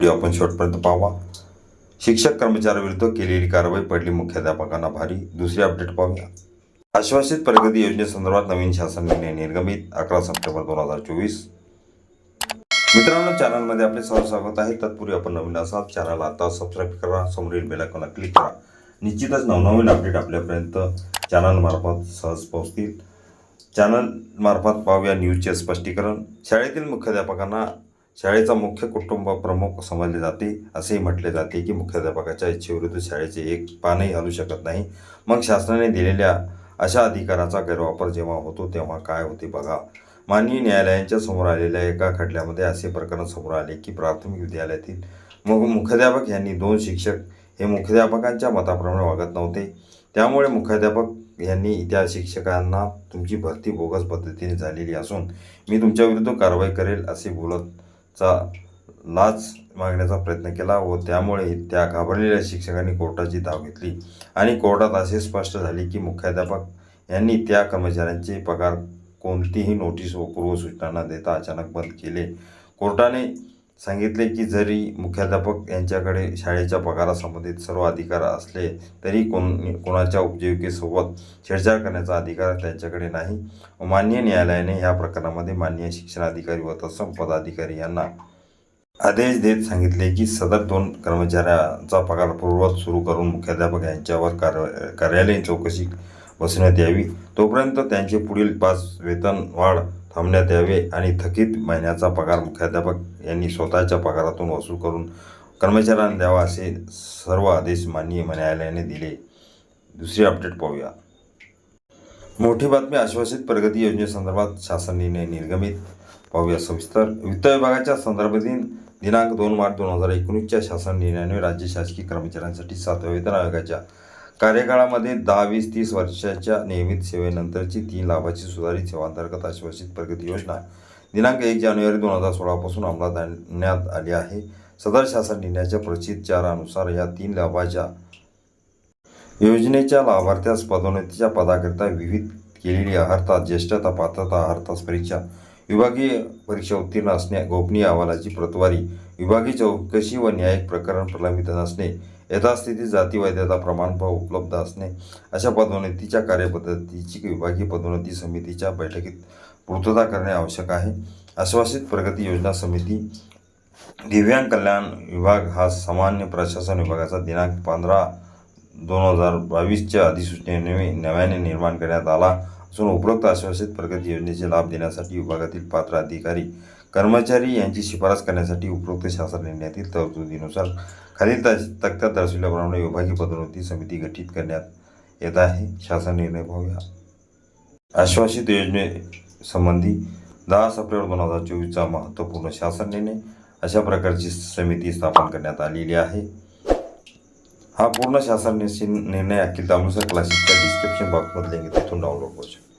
Video आपण शेवटपर्यंत पाहावा. शिक्षक कर्मचाऱ्याविरुद्ध केलेली कारवाई पडली. मुख्याध्यापकांना भारी. दुसरी अपडेट पाहूया. आश्वासित प्रगती योजनेसंदर्भात नवीन शासन निर्णय निर्गमित. अकरा सप्टेंबर दोन हजार चोवीस. मित्रांनो चॅनलमध्ये आपले सहज स्वागत आहे. तत्पूर्वी आपण नवीन असाल चॅनल आता सबस्क्राईब करा. समोरील बेलायकॉनला क्लिक करा. निश्चितच नवनवीन अपडेट आपल्यापर्यंत चॅनलमार्फत सहज पोहोचतील. चॅनलमार्फत पाहूया न्यूजचे स्पष्टीकरण. शाळेतील मुख्याध्यापकांना शाळेचा मुख्य कुटुंब प्रमुख समजले जाते. असेही म्हटले जाते की मुख्याध्यापकाच्या इच्छेविरुद्ध शाळेचे एक पानही हलू शकत नाही. मग शासनाने दिलेल्या अशा अधिकाराचा गैरवापर जेव्हा होतो तेव्हा काय होते बघा. माननीय न्यायालयांच्या समोर आलेल्या एका खटल्यामध्ये असे प्रकरण समोर आले की प्राथमिक विद्यालयातील मग मुख्याध्यापक यांनी दोन शिक्षक हे मुख्याध्यापकांच्या मताप्रमाणे वागत नव्हते. त्यामुळे मुख्याध्यापक यांनी त्या शिक्षकांना तुमची भरती बोगस पद्धतीने झालेली असून मी तुमच्या विरुद्ध कारवाई करेल असे बोलत चा लाच मागण्याचा प्रयत्न केला व त्यामुळे त्या घाबरलेल्या शिक्षकांनी कोर्टाची धाव घेतली. आणि कोर्टात असे स्पष्ट झाले की मुख्याध्यापक यांनी त्या कर्मचाऱ्यांचे पगार कोणतीही नोटीस व पूर्वसूचना न देता अचानक बंद केले. कोर्टाने सांगितले की जरी मुख्याध्यापक यांच्याकडे शाळेच्या पगारासंबंधित सर्व अधिकार असले तरी कोण कोणाच्या उपजीविकेसोबत छेडछाड करण्याचा अधिकार त्यांच्याकडे नाही. मान्य न्यायालयाने या प्रकरणामध्ये माननीय शिक्षणाधिकारी व तत्सम पदाधिकारी यांना आदेश देत सांगितले की सदर दोन कर्मचाऱ्यांचा पगार पूर्वत सुरू करून मुख्याध्यापक यांच्यावर कार्य कार्यालयीन चौकशी बसण्यात यावी. तोपर्यंत त्यांचे पुढील पाच वेतन वाढ थांबण्यात यावे आणि थकीत महिन्याचा पगार मुख्याध्यापक यांनी स्वतःच्या पगारातून वसूल करून कर्मचाऱ्यांना द्यावा असे सर्व आदेश माननीय न्यायालयाने दिले. दुसरी अपडेट पाहूया. मोठी बातमी आश्वासित प्रगती योजनेसंदर्भात शासन निर्णय निर्गमित. पाहूया सविस्तर. वित्त विभागाच्या संदर्भातील दिनांक दोन मार्च दोन हजार एकोणीसच्या शासन निर्णयाने राज्य शासकीय कर्मचाऱ्यांसाठी सातव्या वेतन आयोगाच्या कार्यकाळामध्ये दहा वीस तीस वर्षाच्या नियमित सेवेनंतरची तीन लाभाची सुधारित सेवांतर्गत आश्वासित प्रगती योजना दिनांक एक जानेवारी दोन हजार सोळापासून अंमलात आणण्यात आली आहे. सदर शासन निर्णयाच्या प्रचित चारानुसार या तीन लाभाच्या योजनेच्या लाभार्थ्यास पदोन्नतीच्या पदाकरिता विविध केलेली अर्थात ज्येष्ठता पात्रता अर्थात परीक्षा विभागीय परीक्षा उत्तीर्ण असणे गोपनीय अहवालाची प्रतवारी विभागीय चौकशी व न्यायिक प्रकरण प्रलंबित नसणे यथास्थिती जाती वैधता प्रमाणपत्र उपलब्ध असणे अशा पदोन्नतीच्या कार्यपद्धतीची विभागीय पदोन्नती समितीच्या बैठकीत पूर्तता करणे आवश्यक आहे. आश्वासित प्रगती योजना समिती दिव्यांग कल्याण विभाग हा सामान्य प्रशासन विभागाचा दिनांक पंधरा दोन हजार बावीसच्या अधिसूचनेने नव्याने निर्माण करण्यात आला असून उपरोक्त आश्वासित प्रगती योजनेचे लाभ देण्यासाठी विभागातील पात्र अधिकारी कर्मचारी यांची शिफारस करण्यासाठी उपरोक्त शासन निर्णयातील तरतुदीनुसार खालील तक्त्यात दर्शविल्याप्रमाणे विभागीय पदोन्नती समिती गठीत करण्यात येत आहे. शासन निर्णय पाहूया. आश्वासित योजनेसंबंधी दहा सप्टेंबर दोन हजार चोवीसचा महत्त्वपूर्ण शासन निर्णय अशा प्रकारची समिती स्थापन करण्यात आलेली आहे. हा पूर्ण शासन निर्णय अखिल तांबुसर क्लासेसच्या डिस्क्रिप्शन बॉक्समधले लिंक तिथून डाउनलोड करू शकतो.